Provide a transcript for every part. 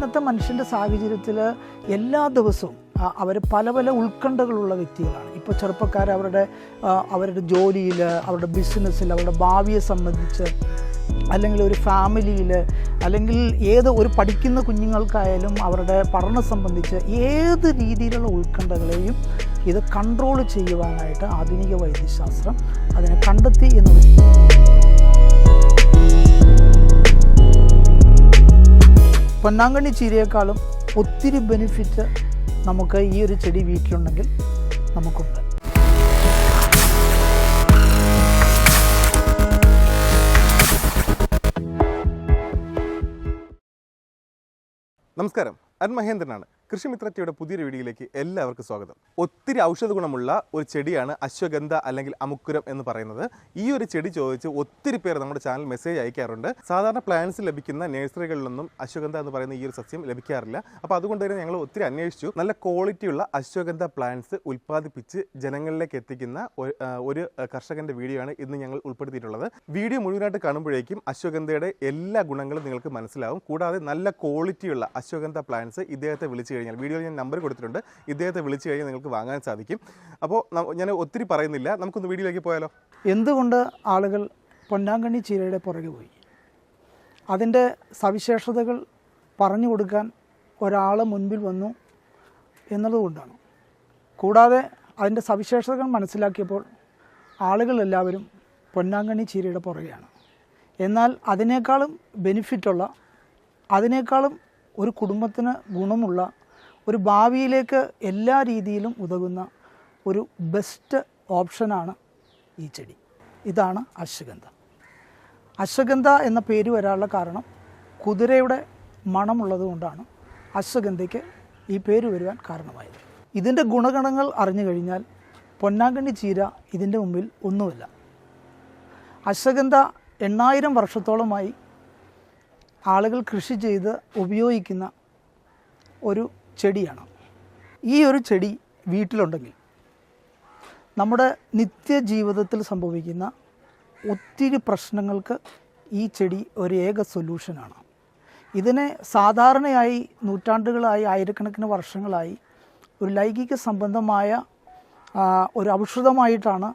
ഇന്നത്തെ മനുഷ്യന്റെ സാഹചര്യത്തിൽ എല്ലാ ദിവസവും അവർ പല പല ഉത്കണ്ഠകളുള്ള വ്യക്തികളാണ്. ഇപ്പോൾ ചെറുപ്പക്കാർ അവരുടെ അവരുടെ ജോലിയിൽ അവരുടെ ബിസിനസ്സിൽ അവരുടെ ഭാവിയെ സംബന്ധിച്ച് അല്ലെങ്കിൽ ഒരു ഫാമിലിയിൽ അല്ലെങ്കിൽ ഏത് ഒരു പഠിക്കുന്ന കുഞ്ഞുങ്ങൾക്കായാലും അവരുടെ പഠനം സംബന്ധിച്ച് ഏത് രീതിയിലുള്ള ഉത്കണ്ഠകളെയും ഇത് കൺട്രോൾ ചെയ്യുവാനായിട്ട് ആധുനിക വൈദ്യശാസ്ത്രം അതിനെ കണ്ടെത്തി എന്ന് പൊന്നാങ്കണ്ണി ചീരയേക്കാളും ഒത്തിരി ബെനിഫിറ്റ് നമുക്ക് ഈ ഒരു ചെടി വീട്ടിലുണ്ടെങ്കിൽ നമുക്കുണ്ട്. നമസ്കാരം. അരുൺ മഹേന്ദ്രനാണ്. കൃഷിമിത്രറ്റയുടെ പുതിയൊരു വീഡിയോയിലേക്ക് എല്ലാവർക്കും സ്വാഗതം. ഒത്തിരി ഔഷധ ഗുണമുള്ള ഒരു ചെടിയാണ് അശ്വഗന്ധ അല്ലെങ്കിൽ അമുക്കുരം എന്ന് പറയുന്നത്. ഈ ഒരു ചെടി ചോദിച്ച് ഒത്തിരി പേർ നമ്മുടെ ചാനൽ മെസ്സേജ് അയക്കാറുണ്ട്. സാധാരണ പ്ലാന്റ്സ് ലഭിക്കുന്ന നഴ്സറികളിലൊന്നും അശ്വഗന്ധ എന്ന് പറയുന്ന ഈ ഒരു സസ്യം ലഭിക്കാറില്ല. അപ്പോൾ അതുകൊണ്ട് തന്നെ ഞങ്ങൾ ഒത്തിരി അന്വേഷിച്ചു. നല്ല ക്വാളിറ്റിയുള്ള അശ്വഗന്ധ പ്ലാന്റ്സ് ഉൽപ്പാദിപ്പിച്ച് ജനങ്ങളിലേക്ക് എത്തിക്കുന്ന ഒരു കർഷകന്റെ വീഡിയോ ആണ് ഇന്ന് ഞങ്ങൾ ഉൾപ്പെടുത്തിയിട്ടുള്ളത്. വീഡിയോ മുഴുവനായിട്ട് കാണുമ്പോഴേക്കും അശ്വഗന്ധയുടെ എല്ലാ ഗുണങ്ങളും നിങ്ങൾക്ക് മനസ്സിലാവും. കൂടാതെ നല്ല ക്വാളിറ്റിയുള്ള അശ്വഗന്ധ പ്ലാന്റ്സ് ഇദ്ദേഹത്തെ വിളിച്ചു കഴിഞ്ഞാൽ വീഡിയോയിൽ ഞാൻ നമ്പർ കൊടുത്തിട്ടുണ്ട്. ഇദ്ദേഹത്തെ വിളിച്ചു കഴിഞ്ഞാൽ നിങ്ങൾക്ക് വാങ്ങാൻ സാധിക്കും. അപ്പോൾ ഞാൻ ഒത്തിരി പറയുന്നില്ല. നമുക്കൊന്ന് വീഡിയോയിലേക്ക് പോയാലോ? എന്തുകൊണ്ട് ആളുകൾ പൊന്നാങ്കണ്ണി ചീരയുടെ പുറകെ പോയി? അതിന്റെ സവിശേഷതകൾ പറഞ്ഞു കൊടുക്കാൻ ഒരാൾ മുൻപിൽ വന്നു എന്നതുകൊണ്ടാണ് കൂടാതെ അതിന്റെ സവിശേഷതകൾ മനസ്സിലാക്കിയപ്പോൾ ആളുകളെല്ലാവരും പൊന്നാങ്കണ്ണി ചീരയുടെ പുറകെയാണ്. എന്നാൽ അതിനേക്കാളും ബെനിഫിറ്റുള്ള അതിനേക്കാളും ഒരു കുടുംബത്തിന് ഗുണമുള്ള ഒരു ഭാവിയിലേക്ക് എല്ലാ രീതിയിലും ഉതകുന്ന ഒരു ബെസ്റ്റ് ഓപ്ഷനാണ് ഈ ചെടി. ഇതാണ് അശ്വഗന്ധ. അശ്വഗന്ധ എന്ന പേര് വരാനുള്ള കാരണം കുതിരയുടെ മണമുള്ളത് കൊണ്ടാണ് അശ്വഗന്ധയ്ക്ക് ഈ പേര് വരുവാൻ കാരണമായത്. ഇതിന്റെ ഗുണഗണങ്ങൾ അറിഞ്ഞു കഴിഞ്ഞാൽ പൊന്നാങ്കണ്ണി ചീര ഇതിന്റെ മുമ്പിൽ ഒന്നുമില്ല. അശ്വഗന്ധ എണ്ണായിരം വർഷത്തോളമായി ആളുകൾ കൃഷി ചെയ്ത് ഉപയോഗിക്കുന്ന ഒരു ചെടിയാണ്? ഈ ഒരു ചെടി വീട്ടിലുണ്ടെങ്കിൽ നമ്മുടെ നിത്യജീവിതത്തിൽ സംഭവിക്കുന്ന ഒത്തിരി പ്രശ്നങ്ങൾക്ക് ഈ ചെടി ഒരു ഏക സൊല്യൂഷനാണ് ഇതിനെ സാധാരണയായി നൂറ്റാണ്ടുകളായി ആയിരക്കണക്കിന് വർഷങ്ങളായി ഒരു ലൈംഗിക സംബന്ധമായ ഒരു ഔഷധമായിട്ടാണ്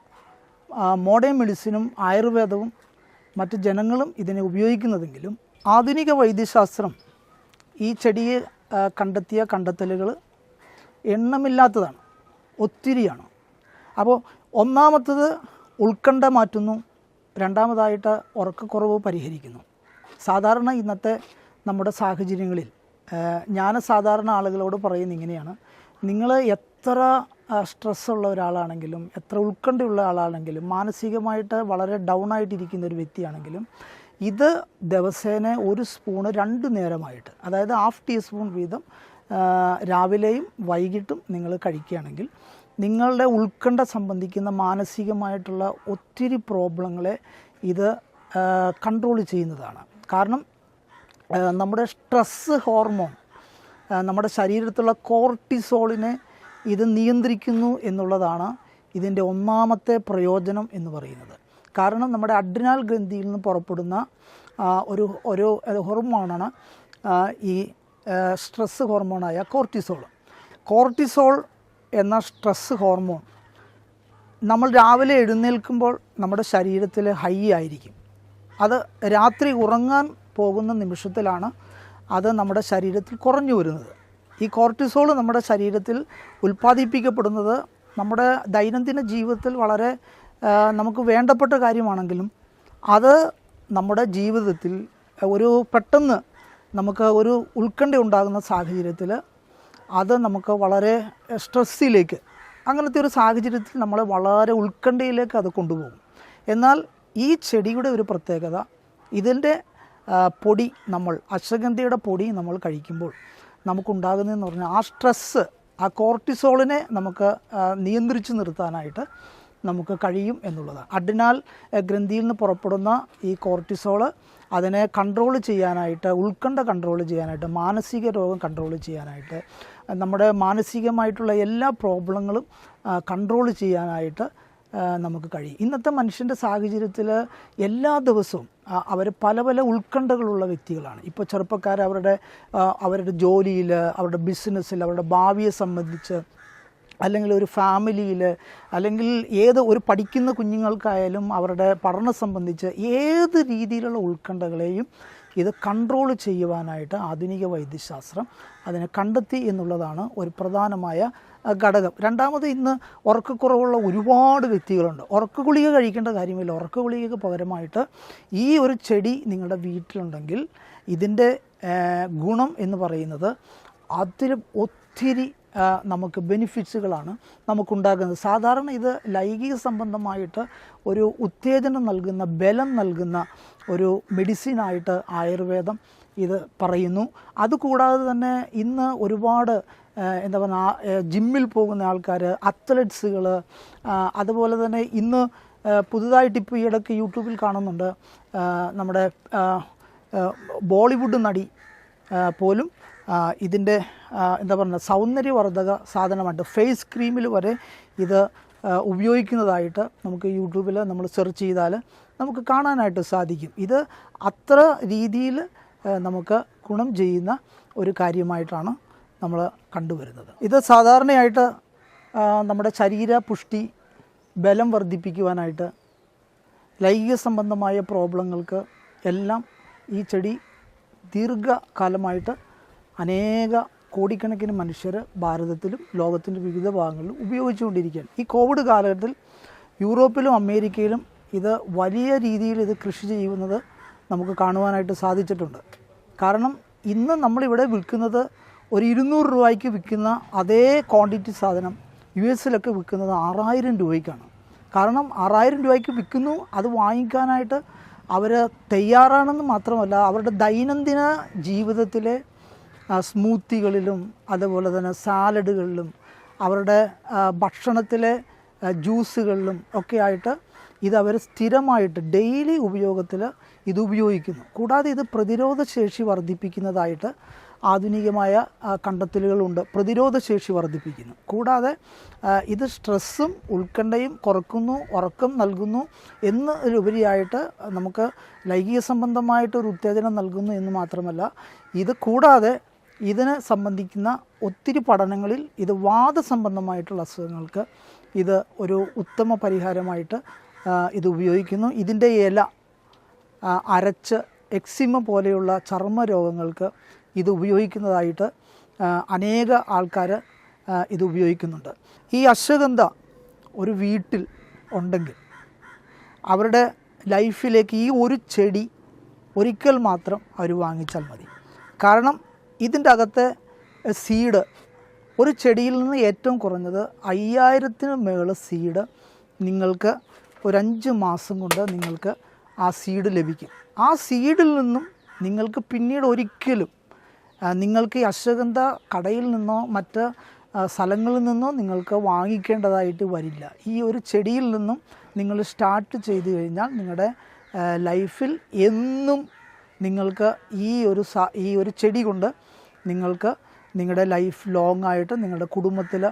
മോഡേൺ മെഡിസിനും ആയുർവേദവും മറ്റ് ജനങ്ങളും ഇതിനെ ഉപയോഗിക്കുന്നതെങ്കിലും ആധുനിക വൈദ്യശാസ്ത്രം ഈ ചെടിയെ കണ്ടെത്തിയ കണ്ടെത്തലുകൾ എണ്ണമില്ലാത്തതാണ്. ഒത്തിരിയാണ്. അപ്പോൾ ഒന്നാമത്തത് ഉത്കണ്ഠ മാറ്റുന്നു. രണ്ടാമതായിട്ട് ഉറക്കക്കുറവ് പരിഹരിക്കുന്നു. സാധാരണ ഇന്നത്തെ നമ്മുടെ സാഹചര്യങ്ങളിൽ ഞാൻ സാധാരണ ആളുകളോട് പറയുന്ന ഇങ്ങനെയാണ്. നിങ്ങൾ എത്ര സ്ട്രെസ്സുള്ള ഒരാളാണെങ്കിലും എത്ര ഉത്കണ്ഠയുള്ള ആളാണെങ്കിലും മാനസികമായിട്ട് വളരെ ഡൗൺ ആയിട്ടിരിക്കുന്ന ഒരു വ്യക്തിയാണെങ്കിലും ഇത് ദിവസേന ഒരു സ്പൂണ് രണ്ട് നേരമായിട്ട് അതായത് ഹാഫ് ടീസ്പൂൺ വീതം രാവിലെയും വൈകിട്ടും നിങ്ങൾ കഴിക്കുകയാണെങ്കിൽ നിങ്ങളുടെ ഉത്കണ്ഠ സംബന്ധിക്കുന്ന മാനസികമായിട്ടുള്ള ഒത്തിരി പ്രോബ്ലങ്ങളെ ഇത് കൺട്രോൾ ചെയ്യുന്നതാണ്. കാരണം നമ്മുടെ സ്ട്രെസ് ഹോർമോൺ നമ്മുടെ ശരീരത്തിലുള്ള കോർട്ടിസോളിനെ ഇത് നിയന്ത്രിക്കുന്നു എന്നുള്ളതാണ് ഇതിന്റെ ഒന്നാമത്തെ പ്രയോജനം എന്ന് പറയുന്നത്. കാരണം നമ്മുടെ അഡ്രിനാൽ ഗ്രന്ഥിയിൽ നിന്ന് പുറപ്പെടുന്ന ഒരു ഒരു ഹോർമോണാണ് ഈ സ്ട്രെസ് ഹോർമോണായ കോർട്ടിസോൾ. കോർട്ടിസോൾ എന്ന സ്ട്രെസ് ഹോർമോൺ നമ്മൾ രാവിലെ എഴുന്നേൽക്കുമ്പോൾ നമ്മുടെ ശരീരത്തിൽ ഹൈ ആയിരിക്കും. അത് രാത്രി ഉറങ്ങാൻ പോകുന്ന നിമിഷത്തിലാണ് അത് നമ്മുടെ ശരീരത്തിൽ കുറഞ്ഞു വരുന്നത്. ഈ കോർട്ടിസോൾ നമ്മുടെ ശരീരത്തിൽ ഉൽപ്പാദിപ്പിക്കപ്പെടുന്നത് നമ്മുടെ ദൈനംദിന ജീവിതത്തിൽ വളരെ നമുക്ക് വേണ്ടപ്പെട്ട കാര്യമാണെങ്കിലും അത് നമ്മുടെ ജീവിതത്തിൽ ഒരു പെട്ടെന്ന് നമുക്ക് ഒരു ഉത്കണ്ഠ ഉണ്ടാകുന്ന സാഹചര്യത്തിൽ അത് നമുക്ക് വളരെ സ്ട്രെസ്സിലേക്ക് അങ്ങനത്തെ ഒരു സാഹചര്യത്തിൽ നമ്മളെ വളരെ ഉത്കണ്ഠയിലേക്ക് അത് കൊണ്ടുപോകും. എന്നാൽ ഈ ചെടിയുടെ ഒരു പ്രത്യേകത ഇതിന്റെ പൊടി നമ്മൾ അശ്വഗന്ധിയുടെ പൊടി നമ്മൾ കഴിക്കുമ്പോൾ നമുക്കുണ്ടാകുന്നതെന്ന് പറഞ്ഞാൽ ആ സ്ട്രെസ്സ് ആ കോർട്ടിസോളിനെ നമുക്ക് നിയന്ത്രിച്ച് നിർത്താനായിട്ട് നമുക്ക് കഴിയും എന്നുള്ളതാണ് അഡിനാൽ ഗ്രന്ഥിയിൽ നിന്ന് പുറപ്പെടുന്ന ഈ കോർട്ടിസോൾ അതിനെ കൺട്രോൾ ചെയ്യാനായിട്ട് ഉത്കണ്ഠ കൺട്രോൾ ചെയ്യാനായിട്ട് മാനസിക രോഗം കൺട്രോൾ ചെയ്യാനായിട്ട് നമ്മുടെ മാനസികമായിട്ടുള്ള എല്ലാ പ്രോബ്ലങ്ങളും കൺട്രോൾ ചെയ്യാനായിട്ട് നമുക്ക് കഴിയും. ഇന്നത്തെ മനുഷ്യന്റെ സാഹചര്യത്തിൽ എല്ലാ ദിവസവും അവർ പല പല ഉത്കണ്ഠകളുള്ള വ്യക്തികളാണ്. ഇപ്പോൾ ചെറുപ്പക്കാർ അവരുടെ അവരുടെ ജോലിയിൽ അവരുടെ ബിസിനസ്സിൽ അവരുടെ ഭാവിയെ സംബന്ധിച്ച് അല്ലെങ്കിൽ ഒരു ഫാമിലിയിൽ അല്ലെങ്കിൽ ഏത് ഒരു പഠിക്കുന്ന കുഞ്ഞുങ്ങൾക്കായാലും അവരുടെ പഠനം സംബന്ധിച്ച് ഏത് രീതിയിലുള്ള ഉത്കണ്ഠകളെയും ഇത് കൺട്രോൾ ചെയ്യുവാനായിട്ട് ആധുനിക വൈദ്യശാസ്ത്രം അതിനെ കണ്ടെത്തി എന്നുള്ളതാണ് ഒരു പ്രധാനമായ ഘടകം. രണ്ടാമത് ഇന്ന് ഉറക്കക്കുറവുള്ള ഒരുപാട് വ്യക്തികളുണ്ട്. ഉറക്ക ഗുളിക കഴിക്കേണ്ട കാര്യമില്ല. ഉറക്ക ഗുളികയ്ക്ക് പകരമായിട്ട് ഈ ഒരു ചെടി നിങ്ങളുടെ വീട്ടിലുണ്ടെങ്കിൽ ഇതിന്റെ ഗുണം എന്ന് പറയുന്നത് അതിൽ ഒത്തിരി നമുക്ക് ബെനിഫിറ്റ്സുകളാണ് നമുക്കുണ്ടാകുന്നത്. സാധാരണ ഇത് ലൈംഗിക സംബന്ധമായിട്ട് ഒരു ഉത്തേജനം നൽകുന്ന ബലം നൽകുന്ന ഒരു മെഡിസിനായിട്ട് ആയുർവേദം ഇത് പറയുന്നു. അതുകൂടാതെ തന്നെ ഇന്ന് ഒരുപാട് എന്താ പറയുക ജിമ്മിൽ പോകുന്ന ആൾക്കാർ അത്ലറ്റ്സുകൾ അതുപോലെ തന്നെ ഇന്ന് പുതുതായിട്ട് ഇപ്പോൾ ഈയിടയ്ക്ക് യൂട്യൂബിൽ കാണുന്നുണ്ട് നമ്മുടെ ബോളിവുഡ് നടി പോലും ഇതിന്റെ എന്താ പറയുക സൗന്ദര്യവർദ്ധക സാധനമായിട്ട് ഫേസ് ക്രീമിൽ വരെ ഇത് ഉപയോഗിക്കുന്നതായിട്ട് നമുക്ക് യൂട്യൂബിൽ നമ്മൾ സെർച്ച് ചെയ്താൽ നമുക്ക് കാണാനായിട്ട് സാധിക്കും. ഇത് അത്ര രീതിയിൽ നമുക്ക് ഗുണം ചെയ്യുന്ന ഒരു കാര്യമായിട്ടാണ് നമ്മൾ കണ്ടുവരുന്നത്. ഇത് സാധാരണയായിട്ട് നമ്മുടെ ശരീര പുഷ്ടി ബലം വർദ്ധിപ്പിക്കുവാനായിട്ട് ലൈംഗിക സംബന്ധമായ പ്രോബ്ലങ്ങൾക്ക് എല്ലാം ഈ ചെടി ദീർഘകാലമായിട്ട് അനേക കോടിക്കണക്കിന് മനുഷ്യർ ഭാരതത്തിലും ലോകത്തിന്റെ വിവിധ ഭാഗങ്ങളിലും ഉപയോഗിച്ചുകൊണ്ടിരിക്കുകയാണ്. ഈ കോവിഡ് കാലഘട്ടത്തിൽ യൂറോപ്പിലും അമേരിക്കയിലും ഇത് വലിയ രീതിയിൽ ഇത് കൃഷി ചെയ്യുന്നത് നമുക്ക് കാണുവാനായിട്ട് സാധിച്ചിട്ടുണ്ട്. കാരണം ഇന്ന് നമ്മളിവിടെ വിൽക്കുന്നത് ഒരു ഇരുന്നൂറ് രൂപയ്ക്ക് വിൽക്കുന്ന അതേ ക്വാണ്ടിറ്റി സാധനം യു എസിലൊക്കെ വിൽക്കുന്നത് ആറായിരം രൂപയ്ക്കാണ്. കാരണം ആറായിരം രൂപയ്ക്ക് വിൽക്കുന്നു അത് വാങ്ങിക്കാനായിട്ട് അവർ തയ്യാറാണെന്ന് മാത്രമല്ല അവരുടെ ദൈനംദിന ജീവിതത്തിലെ സ്മൂത്തികളിലും അതുപോലെ തന്നെ സാലഡുകളിലും അവരുടെ ഭക്ഷണത്തിലെ ജ്യൂസുകളിലും ഒക്കെ ആയിട്ട് ഇത് അവർ സ്ഥിരമായിട്ട് ഡെയിലി ഉപയോഗത്തിൽ ഇത് ഉപയോഗിക്കുന്നു. കൂടാതെ ഇത് പ്രതിരോധ ശേഷി വർദ്ധിപ്പിക്കുന്നതായിട്ട് ആധുനികമായ കണ്ടെത്തലുകളുണ്ട് പ്രതിരോധ ശേഷി വർദ്ധിപ്പിക്കുന്നു. കൂടാതെ ഇത് സ്ട്രെസ്സും ഉത്കണ്ഠയും കുറക്കുന്നു ഉറക്കം നൽകുന്നു എന്നതിലുപരിയായിട്ട് നമുക്ക് ലൈംഗിക സംബന്ധമായിട്ട് ഒരു ഉത്തേജനം നൽകുന്നു എന്ന് മാത്രമല്ല ഇത് കൂടാതെ ഇതിനെ സംബന്ധിക്കുന്ന ഒത്തിരി പഠനങ്ങളിൽ ഇത് വാദസംബന്ധമായിട്ടുള്ള അസുഖങ്ങൾക്ക് ഇത് ഒരു ഉത്തമ പരിഹാരമായിട്ട് ഇത് ഉപയോഗിക്കുന്നു. ഇതിന്റെ ഇല അരച്ച് എക്സിമ പോലെയുള്ള ചർമ്മ രോഗങ്ങൾക്ക് ഇത് ഉപയോഗിക്കുന്നതായിട്ട് അനേക ആൾക്കാർ ഇത് ഉപയോഗിക്കുന്നുണ്ട്. ഈ അശ്വഗന്ധ ഒരു വീട്ടിൽ ഉണ്ടെങ്കിൽ അവരുടെ ലൈഫിലേക്ക് ഈ ഒരു ചെടി ഒരിക്കൽ മാത്രം അവർ വാങ്ങിച്ചാൽ മതി. കാരണം ഇതിന്റെ അകത്തെ സീഡ് ഒരു ചെടിയിൽ നിന്ന് ഏറ്റവും കുറഞ്ഞത് അയ്യായിരത്തിന് മേൾ സീഡ് നിങ്ങൾക്ക് ഒരു അഞ്ച് മാസം കൊണ്ട് നിങ്ങൾക്ക് ആ സീഡ് ലഭിക്കും. ആ സീഡിൽ നിന്നും നിങ്ങൾക്ക് പിന്നീട് ഒരിക്കലും നിങ്ങൾക്ക് ഈ അശ്വഗന്ധ കടയിൽ നിന്നോ മറ്റ് സ്ഥലങ്ങളിൽ നിന്നോ നിങ്ങൾക്ക് വാങ്ങിക്കേണ്ടതായിട്ട് വരില്ല. ഈ ഒരു ചെടിയിൽ നിന്നും നിങ്ങൾ സ്റ്റാർട്ട് ചെയ്ത് കഴിഞ്ഞാൽ നിങ്ങളുടെ ലൈഫിൽ എന്നും നിങ്ങൾക്ക് ഈ ഒരു ഈ ഒരു ചെടി കൊണ്ട് നിങ്ങൾക്ക് നിങ്ങളുടെ ലൈഫ് ലോങ് ആയിട്ട് നിങ്ങളുടെ കുടുംബത്തിൽ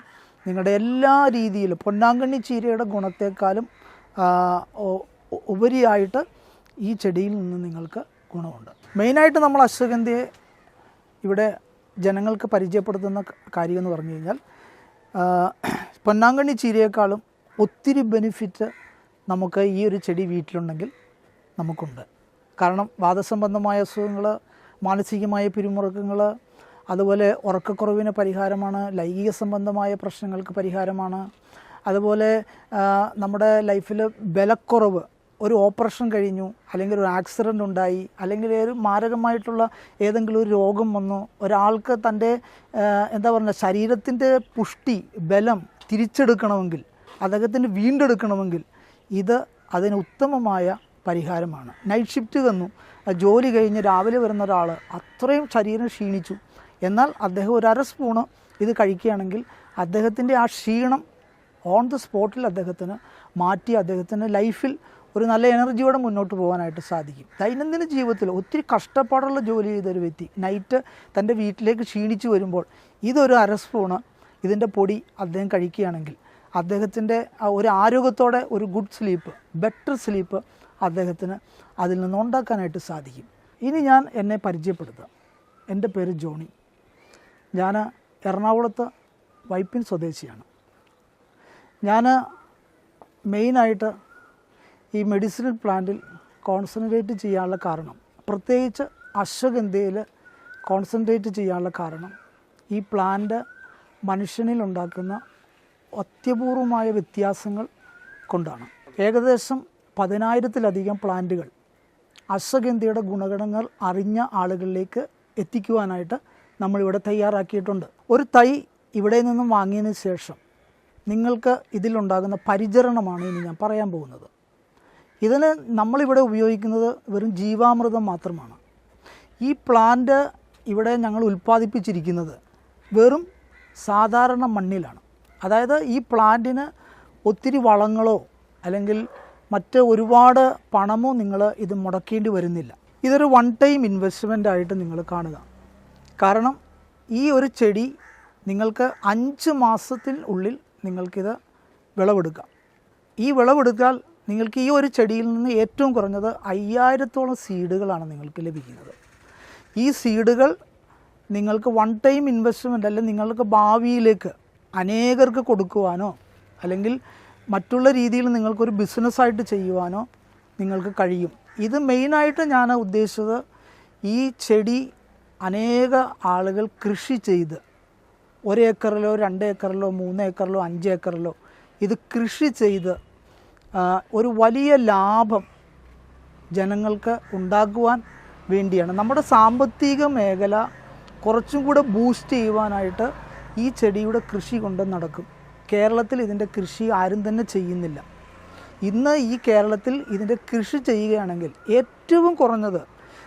നിങ്ങളുടെ എല്ലാ രീതിയിലും പൊന്നാങ്കണ്ണി ചീരയുടെ ഗുണത്തെക്കാളും ഉപരിയായിട്ട് ഈ ചെടിയിൽ നിന്ന് നിങ്ങൾക്ക് ഗുണമുണ്ട്. മെയിനായിട്ട് നമ്മൾ അശ്വഗന്ധിയെ ഇവിടെ ജനങ്ങൾക്ക് പരിചയപ്പെടുത്തുന്ന കാര്യം എന്ന് പറഞ്ഞു കഴിഞ്ഞാൽ പൊന്നാങ്കണ്ണി ചീരയേക്കാളും ഒത്തിരി ബെനിഫിറ്റ് നമുക്ക് ഈ ഒരു ചെടി വീട്ടിലുണ്ടെങ്കിൽ നമുക്കുണ്ട്. കാരണം വാദസംബന്ധമായ അസുഖങ്ങൾ മാനസികമായ പിരിമുറുക്കങ്ങൾ അതുപോലെ ഉറക്കക്കുറവിന് പരിഹാരമാണ് ലൈംഗിക സംബന്ധമായ പ്രശ്നങ്ങൾക്ക് പരിഹാരമാണ്. അതുപോലെ നമ്മുടെ ലൈഫിൽ ബലക്കുറവ് ഒരു ഓപ്പറേഷൻ കഴിഞ്ഞു അല്ലെങ്കിൽ ഒരു ആക്സിഡന്റ് ഉണ്ടായി അല്ലെങ്കിൽ ഒരു മാരകമായിട്ടുള്ള ഏതെങ്കിലും ഒരു രോഗം വന്നു ഒരാൾക്ക് തന്റെ എന്താ പറയുക ശരീരത്തിന്റെ പുഷ്ടി ബലം തിരിച്ചെടുക്കണമെങ്കിൽ അദ്ദേഹത്തിന് വീണ്ടെടുക്കണമെങ്കിൽ ഇത് അതിന് ഉത്തമമായ പരിഹാരമാണ്. നൈറ്റ് ഷിഫ്റ്റ് തന്നു. ജോലി കഴിഞ്ഞ് രാവിലെ വരുന്ന ഒരാൾ അത്രയും ശരീരം ക്ഷീണിച്ചു. എന്നാൽ അദ്ദേഹം ഒരു അര സ്പൂണ് ഇത് കഴിക്കുകയാണെങ്കിൽ അദ്ദേഹത്തിന്റെ ആ ക്ഷീണം ഓൺ ദ സ്പോട്ടിൽ അദ്ദേഹത്തിന് മാറ്റി അദ്ദേഹത്തിന് ലൈഫിൽ ഒരു നല്ല എനർജിയോടെ മുന്നോട്ട് പോകാനായിട്ട് സാധിക്കും. ദൈനംദിന ജീവിതത്തിൽ ഒത്തിരി കഷ്ടപ്പാടുള്ള ജോലി ചെയ്തൊരു വ്യക്തി നൈറ്റ് തന്റെ വീട്ടിലേക്ക് ക്ഷീണിച്ച് വരുമ്പോൾ ഇതൊരു അര സ്പൂണ് ഇതിന്റെ പൊടി അദ്ദേഹം കഴിക്കുകയാണെങ്കിൽ അദ്ദേഹത്തിന്റെ ഒരു ആരോഗ്യത്തോടെ ഒരു ഗുഡ് സ്ലീപ്പ് ബെറ്റർ സ്ലീപ്പ് അദ്ദേഹത്തിന് അതിൽ നിന്ന് ഉണ്ടാക്കാനായിട്ട് സാധിക്കും. ഇനി ഞാൻ എന്നെ പരിചയപ്പെടുത്താം. എന്റെ പേര് ജോണി. ഞാൻ എറണാകുളത്ത് വൈപ്പിൻ സ്വദേശിയാണ്. ഞാൻ മെയിനായിട്ട് ഈ മെഡിസിനൽ പ്ലാന്റിൽ കോൺസെൻട്രേറ്റ് ചെയ്യാനുള്ള കാരണം പ്രത്യേകിച്ച് അശ്വഗന്ധയിൽ കോൺസെൻട്രേറ്റ് ചെയ്യാനുള്ള കാരണം ഈ പ്ലാന്റ് മനുഷ്യനിൽ ഉണ്ടാക്കുന്ന അത്യപൂർവമായ വ്യത്യാസങ്ങൾ കൊണ്ടാണ്. ഏകദേശം പതിനായിരത്തിലധികം പ്ലാന്റുകൾ അശ്വഗന്ധിയുടെ ഗുണഗണങ്ങൾ അറിഞ്ഞ ആളുകളിലേക്ക് എത്തിക്കുവാനായിട്ട് നമ്മളിവിടെ തയ്യാറാക്കിയിട്ടുണ്ട്. ഒരു തൈ ഇവിടെ നിന്നും വാങ്ങിയതിന് ശേഷം നിങ്ങൾക്ക് ഇതിലുണ്ടാകുന്ന പരിചരണമാണ് ഇനി ഞാൻ പറയാൻ പോകുന്നത്. ഇതിന് നമ്മളിവിടെ ഉപയോഗിക്കുന്നത് വെറും ജീവാമൃതം മാത്രമാണ്. ഈ പ്ലാന്റ് ഇവിടെ ഞങ്ങൾ ഉൽപ്പാദിപ്പിച്ചിരിക്കുന്നത് വെറും സാധാരണ മണ്ണിലാണ്. അതായത് ഈ പ്ലാന്റിന് ഒത്തിരി വളങ്ങളോ അല്ലെങ്കിൽ മറ്റ് ഒരുപാട് പണമോ നിങ്ങൾ ഇത് മുടക്കേണ്ടി വരുന്നില്ല. ഇതൊരു വൺ ടൈം ഇൻവെസ്റ്റ്മെന്റ് ആയിട്ട് നിങ്ങൾ കാണുക. കാരണം ഈ ഒരു ചെടി നിങ്ങൾക്ക് അഞ്ച് മാസത്തിൽ ഉള്ളിൽ നിങ്ങൾക്കിത് വിളവെടുക്കാം. ഈ വിളവെടുക്കാൻ നിങ്ങൾക്ക് ഈ ഒരു ചെടിയിൽ നിന്ന് ഏറ്റവും കുറഞ്ഞത് അയ്യായിരത്തോളം സീഡുകളാണ് നിങ്ങൾക്ക് ലഭിക്കുന്നത്. ഈ സീഡുകൾ നിങ്ങൾക്ക് വൺ ടൈം ഇൻവെസ്റ്റ്മെന്റ് അല്ലെങ്കിൽ നിങ്ങൾക്ക് ഭാവിയിലേക്ക് അനേകർക്ക് കൊടുക്കുവാനോ അല്ലെങ്കിൽ മറ്റുള്ള രീതിയിൽ നിങ്ങൾക്കൊരു ബിസിനസ്സായിട്ട് ചെയ്യുവാനോ നിങ്ങൾക്ക് കഴിയും. ഇത് മെയിനായിട്ട് ഞാൻ ഉദ്ദേശിച്ചത് ഈ ചെടി അനേക ആളുകൾ കൃഷി ചെയ്ത് ഒരേക്കറിലോ രണ്ട് ഏക്കറിലോ മൂന്ന് ഏക്കറിലോ അഞ്ച് ഏക്കറിലോ ഇത് കൃഷി ചെയ്ത് ഒരു വലിയ ലാഭം ജനങ്ങൾക്ക് ഉണ്ടാക്കുവാൻ വേണ്ടിയാണ്. നമ്മുടെ സാമ്പത്തിക മേഖല കുറച്ചും കൂടെ ബൂസ്റ്റ് ചെയ്യുവാനായിട്ട് ഈ ചെടിയുടെ കൃഷി കൊണ്ട് നടക്കും. കേരളത്തിൽ ഇതിന്റെ കൃഷി ആരും തന്നെ ചെയ്യുന്നില്ല. ഇന്ന് ഈ കേരളത്തിൽ ഇതിന്റെ കൃഷി ചെയ്യുകയാണെങ്കിൽ ഏറ്റവും കുറഞ്ഞത്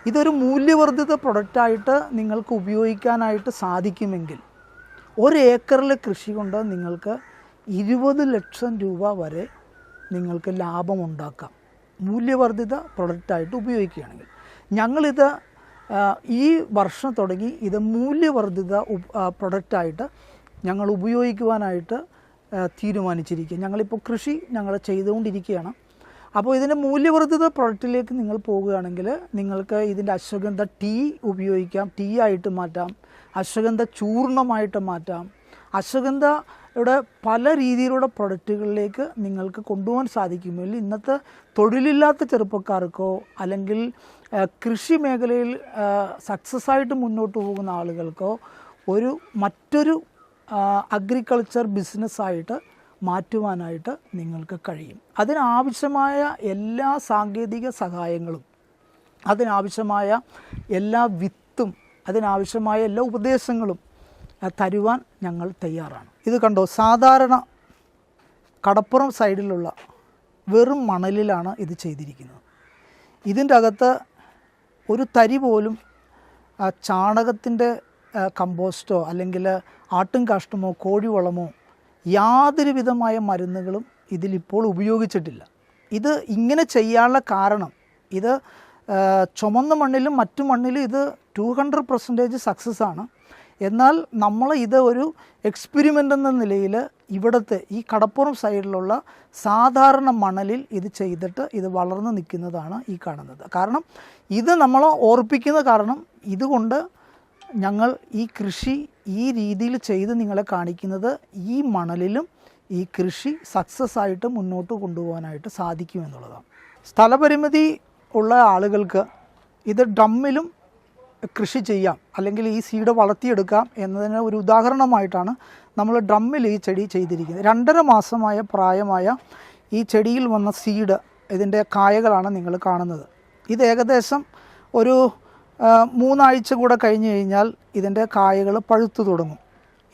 ഇതൊരു മൂല്യവർദ്ധിത പ്രൊഡക്റ്റായിട്ട് നിങ്ങൾക്ക് ഉപയോഗിക്കാനായിട്ട് സാധിക്കുമെങ്കിൽ ഒരു ഏക്കറിലെ കൃഷി കൊണ്ട് നിങ്ങൾക്ക് ഇരുപത് ലക്ഷം രൂപ വരെ നിങ്ങൾക്ക് ലാഭമുണ്ടാക്കാം മൂല്യവർദ്ധിത പ്രൊഡക്റ്റായിട്ട് ഉപയോഗിക്കുകയാണെങ്കിൽ. ഞങ്ങളിത് ഈ വർഷം തുടങ്ങി ഇത് മൂല്യവർദ്ധിത പ്രൊഡക്റ്റായിട്ട് ഞങ്ങൾ ഉപയോഗിക്കുവാനായിട്ട് തീരുമാനിച്ചിരിക്കുക. ഞങ്ങളിപ്പോൾ കൃഷി ഞങ്ങൾ ചെയ്തുകൊണ്ടിരിക്കുകയാണ്. അപ്പോൾ ഇതിന്റെ മൂല്യവർദ്ധിത പ്രൊഡക്റ്റിലേക്ക് നിങ്ങൾ പോവുകയാണെങ്കിൽ നിങ്ങൾക്ക് ഇതിന്റെ അശ്വഗന്ധ ടീ ഉപയോഗിക്കാം ടീ ആയിട്ട് മാറ്റാം അശ്വഗന്ധ ചൂർണമായിട്ട് മാറ്റാം അശ്വഗന്ധയുടെ പല രീതിയിലുള്ള പ്രൊഡക്റ്റുകളിലേക്ക് നിങ്ങൾക്ക് കൊണ്ടുപോകാൻ സാധിക്കുമെങ്കിൽ ഇന്നത്തെ തൊഴിലില്ലാത്ത ചെറുപ്പക്കാർക്കോ അല്ലെങ്കിൽ കൃഷി മേഖലയിൽ സക്സസ് ആയിട്ട് മുന്നോട്ട് പോകുന്ന ആളുകൾക്കോ ഒരു മറ്റൊരു അഗ്രികൾച്ചർ ബിസിനസ്സായിട്ട് മാറ്റുവാനായിട്ട് നിങ്ങൾക്ക് കഴിയും. അതിനാവശ്യമായ എല്ലാ സാങ്കേതിക സഹായങ്ങളും അതിനാവശ്യമായ എല്ലാ വിത്തും അതിനാവശ്യമായ എല്ലാ ഉപദേശങ്ങളും തരുവാൻ ഞങ്ങൾ തയ്യാറാണ്. ഇത് കണ്ടോ? സാധാരണ കടപ്പുറം സൈഡിലുള്ള വെറും മണലിലാണ് ഇത് ചെയ്തിരിക്കുന്നത്. ഇതിന്റെ അകത്ത് ഒരു തരി പോലും ചാണകത്തിന്റെ കമ്പോസ്റ്റോ അല്ലെങ്കിൽ ആട്ടും കാഷ്ടമോ കോഴിവളമോ യാതൊരു വിധമായ മരുന്നുകളും ഇതിലിപ്പോൾ ഉപയോഗിച്ചിട്ടില്ല. ഇത് ഇങ്ങനെ ചെയ്യാനുള്ള കാരണം ഇത് ചുമന്ന മണ്ണിലും മറ്റു മണ്ണിലും ഇത് ടു ഹൺഡ്രഡ് പെർസെന്റേജ് സക്സസ് ആണ്. എന്നാൽ നമ്മൾ ഇത് ഒരു എക്സ്പെരിമെന്റ് എന്ന നിലയിൽ ഇവിടുത്തെ ഈ കടപ്പുറം സൈഡിലുള്ള സാധാരണ മണലിൽ ഇത് ചെയ്തിട്ട് ഇത് വളർന്നു നിൽക്കുന്നതാണ് ഈ കാണുന്നത്. കാരണം ഇത് നമ്മൾ ഓർപ്പിക്കുന്ന കാരണം ഇതുകൊണ്ട് ഞങ്ങൾ ഈ കൃഷി ഈ രീതിയിൽ ചെയ്ത് നിങ്ങളെ കാണിക്കുന്നത് ഈ മണലിലും ഈ കൃഷി സക്സസ് ആയിട്ട് മുന്നോട്ട് കൊണ്ടുപോകാനായിട്ട് സാധിക്കും എന്നുള്ളതാണ്. സ്ഥലപരിമിതി ഉള്ള ആളുകൾക്ക് ഇത് ഡമ്മിലും കൃഷി ചെയ്യാം അല്ലെങ്കിൽ ഈ സീഡ് വളർത്തിയെടുക്കാം എന്നതിന് ഒരു ഉദാഹരണമായിട്ടാണ് നമ്മൾ ഡ്രമ്മിൽ ഈ ചെടി ചെയ്തിരിക്കുന്നത്. രണ്ടര മാസമായ പ്രായമായ ഈ ചെടിയിൽ വന്ന സീഡ് ഇതിന്റെ കായകളാണ് നിങ്ങൾ കാണുന്നത്. ഇത് ഏകദേശം ഒരു മൂന്നാഴ്ച കൂടെ കഴിഞ്ഞ് കഴിഞ്ഞാൽ ഇതിന്റെ കായകൾ പഴുത്തു തുടങ്ങും.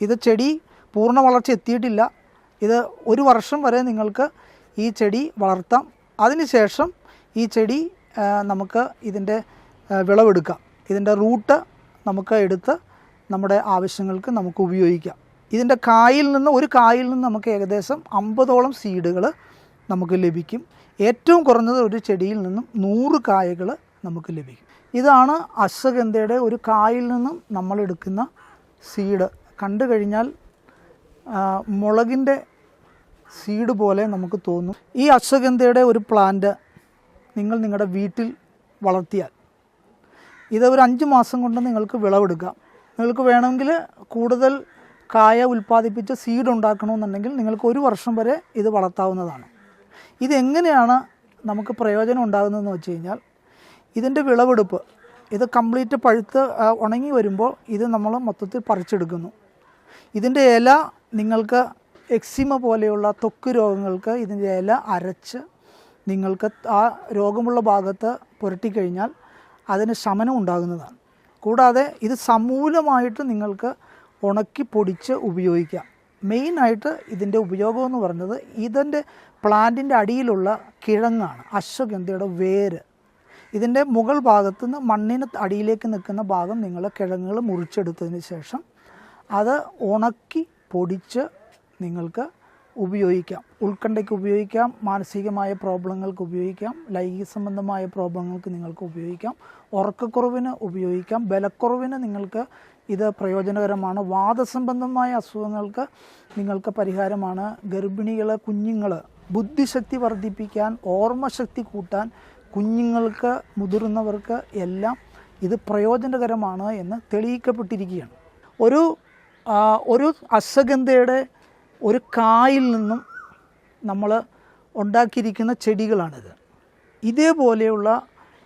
ഇത് ചെടി പൂർണ വളർച്ച എത്തിയിട്ടില്ല. ഇത് ഒരു വർഷം വരെ നിങ്ങൾക്ക് ഈ ചെടി വളർത്താം. അതിനുശേഷം ഈ ചെടി നമുക്ക് ഇതിന്റെ വിളവെടുക്കാം. ഇതിന്റെ റൂട്ട് നമുക്ക് എടുത്ത് നമ്മുടെ ആവശ്യങ്ങൾക്ക് നമുക്ക് ഉപയോഗിക്കാം. ഇതിന്റെ കായിൽ നിന്ന് ഒരു കായിൽ നിന്ന് നമുക്ക് ഏകദേശം അമ്പതോളം സീഡുകൾ നമുക്ക് ലഭിക്കും. ഏറ്റവും കുറഞ്ഞത് ഒരു ചെടിയിൽ നിന്നും നൂറ് കായകൾ നമുക്ക് ലഭിക്കും. ഇതാണ് അശ്വഗന്ധയുടെ ഒരു കായിൽ നിന്നും നമ്മൾ എടുക്കുന്ന സീഡ്. കണ്ടു കഴിഞ്ഞാൽ മുളകിന്റെ സീഡ് പോലെ നമുക്ക് തോന്നും. ഈ അശ്വഗന്ധയുടെ ഒരു പ്ലാന്റ് നിങ്ങൾ നിങ്ങളുടെ വീട്ടിൽ വളർത്തിയാൽ ഇത് ഒരു അഞ്ച് മാസം കൊണ്ട് നിങ്ങൾക്ക് വിളവെടുക്കാം. നിങ്ങൾക്ക് വേണമെങ്കിൽ കൂടുതൽ കായ ഉൽപ്പാദിപ്പിച്ച് സീഡ് ഉണ്ടാക്കണമെന്നുണ്ടെങ്കിൽ നിങ്ങൾക്ക് ഒരു വർഷം വരെ ഇത് വളർത്താവുന്നതാണ്. ഇതെങ്ങനെയാണ് നമുക്ക് പ്രയോജനം ഉണ്ടാകുന്നതെന്ന് വെച്ച് കഴിഞ്ഞാൽ ഇതിന്റെ വിളവെടുപ്പ് ഇത് കംപ്ലീറ്റ് പഴുത്ത് ഉണങ്ങി വരുമ്പോൾ ഇത് നമ്മൾ മൊത്തത്തിൽ പറിച്ചെടുക്കുന്നു. ഇതിന്റെ ഇല നിങ്ങൾക്ക് എക്സിമ പോലെയുള്ള തൊക്ക് രോഗങ്ങൾക്ക് ഇതിന്റെ ഇല അരച്ച് നിങ്ങൾക്ക് ആ രോഗമുള്ള ഭാഗത്ത് പുരട്ടിക്കഴിഞ്ഞാൽ അതിന് ശമനം ഉണ്ടാകുന്നതാണ്. കൂടാതെ ഇത് സമൂലമായിട്ട് നിങ്ങൾക്ക് ഉണക്കി പൊടിച്ച് ഉപയോഗിക്കാം. മെയിനായിട്ട് ഇതിന്റെ ഉപയോഗം എന്ന് ഇതിന്റെ പ്ലാന്റിന്റെ അടിയിലുള്ള കിഴങ്ങാണ് അശ്വഗന്ധയുടെ വേര്. ഇതിന്റെ മുകൾ ഭാഗത്തു നിന്ന് മണ്ണിന് അടിയിലേക്ക് നിൽക്കുന്ന ഭാഗം നിങ്ങൾ കിഴങ്ങുകൾ മുറിച്ചെടുത്തതിന് ശേഷം അത് ഉണക്കി പൊടിച്ച് നിങ്ങൾക്ക് ഉപയോഗിക്കാം. ഉത്കണ്ഠയ്ക്ക് ഉപയോഗിക്കാം മാനസികമായ പ്രോബ്ലങ്ങൾക്ക് ഉപയോഗിക്കാം ലൈംഗിക സംബന്ധമായ പ്രോബ്ലങ്ങൾക്ക് നിങ്ങൾക്ക് ഉപയോഗിക്കാം ഉറക്കക്കുറവിന് ഉപയോഗിക്കാം ബലക്കുറവിന് നിങ്ങൾക്ക് ഇത് പ്രയോജനകരമാണ് വാദസംബന്ധമായ അസുഖങ്ങൾക്ക് നിങ്ങൾക്ക് പരിഹാരമാണ് ഗർഭിണികൾ കുഞ്ഞുങ്ങൾ ബുദ്ധിശക്തി വർദ്ധിപ്പിക്കാൻ ഓർമ്മശക്തി കൂട്ടാൻ കുഞ്ഞുങ്ങൾക്ക് മുതിർന്നവർക്ക് എല്ലാം ഇത് പ്രയോജനകരമാണ് എന്ന് തെളിയിക്കപ്പെട്ടിരിക്കുകയാണ്. ഒരു ഒരു അശ്വഗന്ധയുടെ ഒരു കായിൽ നിന്നും നമ്മൾ ഉണ്ടാക്കിയിരിക്കുന്ന ചെടികളാണിത്. ഇതേപോലെയുള്ള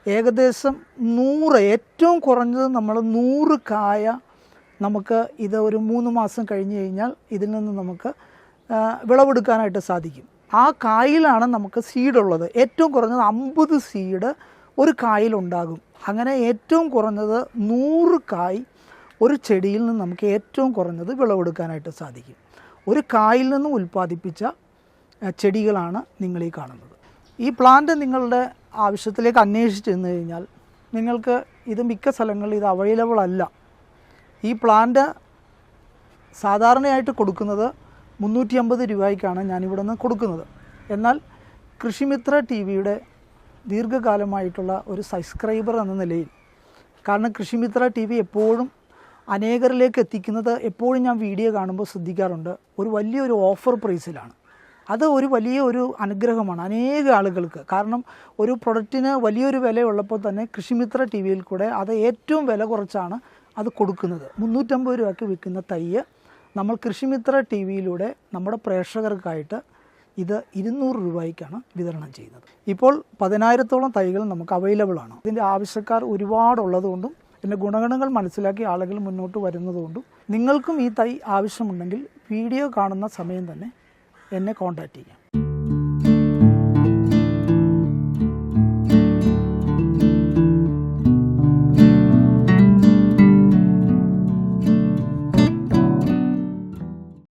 ഏകദേശം നൂറ് ഏറ്റവും കുറഞ്ഞത് നമ്മൾ നൂറ് കായ നമുക്ക് ഇത് ഒരു മൂന്ന് മാസം കഴിഞ്ഞ് കഴിഞ്ഞാൽ ഇതിൽ നിന്ന് നമുക്ക് വിളവെടുക്കാനായിട്ട് സാധിക്കും. ആ കായിലാണ് നമുക്ക് സീഡുള്ളത് ഏറ്റവും കുറഞ്ഞത് അമ്പത് സീഡ് ഒരു കായിലുണ്ടാകും അങ്ങനെ ഏറ്റവും കുറഞ്ഞത് നൂറ് കായ് ഒരു ചെടിയിൽ നിന്ന് നമുക്ക് ഏറ്റവും കുറഞ്ഞത് വിളവെടുക്കാനായിട്ട് സാധിക്കും. ഒരു കായിൽ നിന്നും ഉൽപ്പാദിപ്പിച്ച ചെടികളാണ് നിങ്ങൾ ഈ കാണുന്നത്. ഈ പ്ലാന്റ് നിങ്ങളുടെ ആവശ്യത്തിലേക്ക് അന്വേഷിച്ച് ചെന്ന് കഴിഞ്ഞാൽ നിങ്ങൾക്ക് ഇത് മിക്ക സ്ഥലങ്ങളിൽ ഇത് അവൈലബിൾ അല്ല. ഈ പ്ലാന്റ് സാധാരണയായിട്ട് കൊടുക്കുന്നത് മുന്നൂറ്റി അമ്പത് രൂപയ്ക്കാണ് ഞാനിവിടെ നിന്ന് കൊടുക്കുന്നത്. എന്നാൽ കൃഷിമിത്ര ടി വിയുടെ ദീർഘകാലമായിട്ടുള്ള ഒരു സബ്സ്ക്രൈബർ എന്ന നിലയിൽ കാരണം കൃഷിമിത്ര ടി വി എപ്പോഴും അനേകരിലേക്ക് എത്തിക്കുന്നത് എപ്പോഴും ഞാൻ വീഡിയോ കാണുമ്പോൾ ശ്രദ്ധിക്കാറുണ്ട്. ഒരു വലിയൊരു ഓഫർ പ്രൈസിലാണ്. അത് ഒരു വലിയ ഒരു അനുഗ്രഹമാണ് അനേക ആളുകൾക്ക്. കാരണം ഒരു പ്രൊഡക്റ്റിന് വലിയൊരു വിലയുള്ളപ്പോൾ തന്നെ കൃഷിമിത്ര ടി വിയിൽ കൂടെ അത് ഏറ്റവും വില കുറച്ചാണ് അത് കൊടുക്കുന്നത്. മുന്നൂറ്റമ്പത് രൂപയ്ക്ക് വിൽക്കുന്ന തയ്യ് നമ്മൾ കൃഷിമിത്ര ടി വിയിലൂടെ നമ്മുടെ പ്രേക്ഷകർക്കായിട്ട് ഇത് ഇരുന്നൂറ് രൂപയ്ക്കാണ് വിതരണം ചെയ്യുന്നത്. ഇപ്പോൾ പതിനായിരത്തോളം തൈകൾ നമുക്ക് അവൈലബിൾ ആണ്. ഇതിന്റെ ആവശ്യക്കാർ ഒരുപാടുള്ളതുകൊണ്ടും ഇതിന്റെ ഗുണഗണങ്ങൾ മനസ്സിലാക്കി ആളുകൾ മുന്നോട്ട് വരുന്നതുകൊണ്ടും നിങ്ങൾക്കും ഈ തൈ ആവശ്യമുണ്ടെങ്കിൽ വീഡിയോ കാണുന്ന സമയം തന്നെ എന്നെ കോൺടാക്റ്റ് ചെയ്യാം.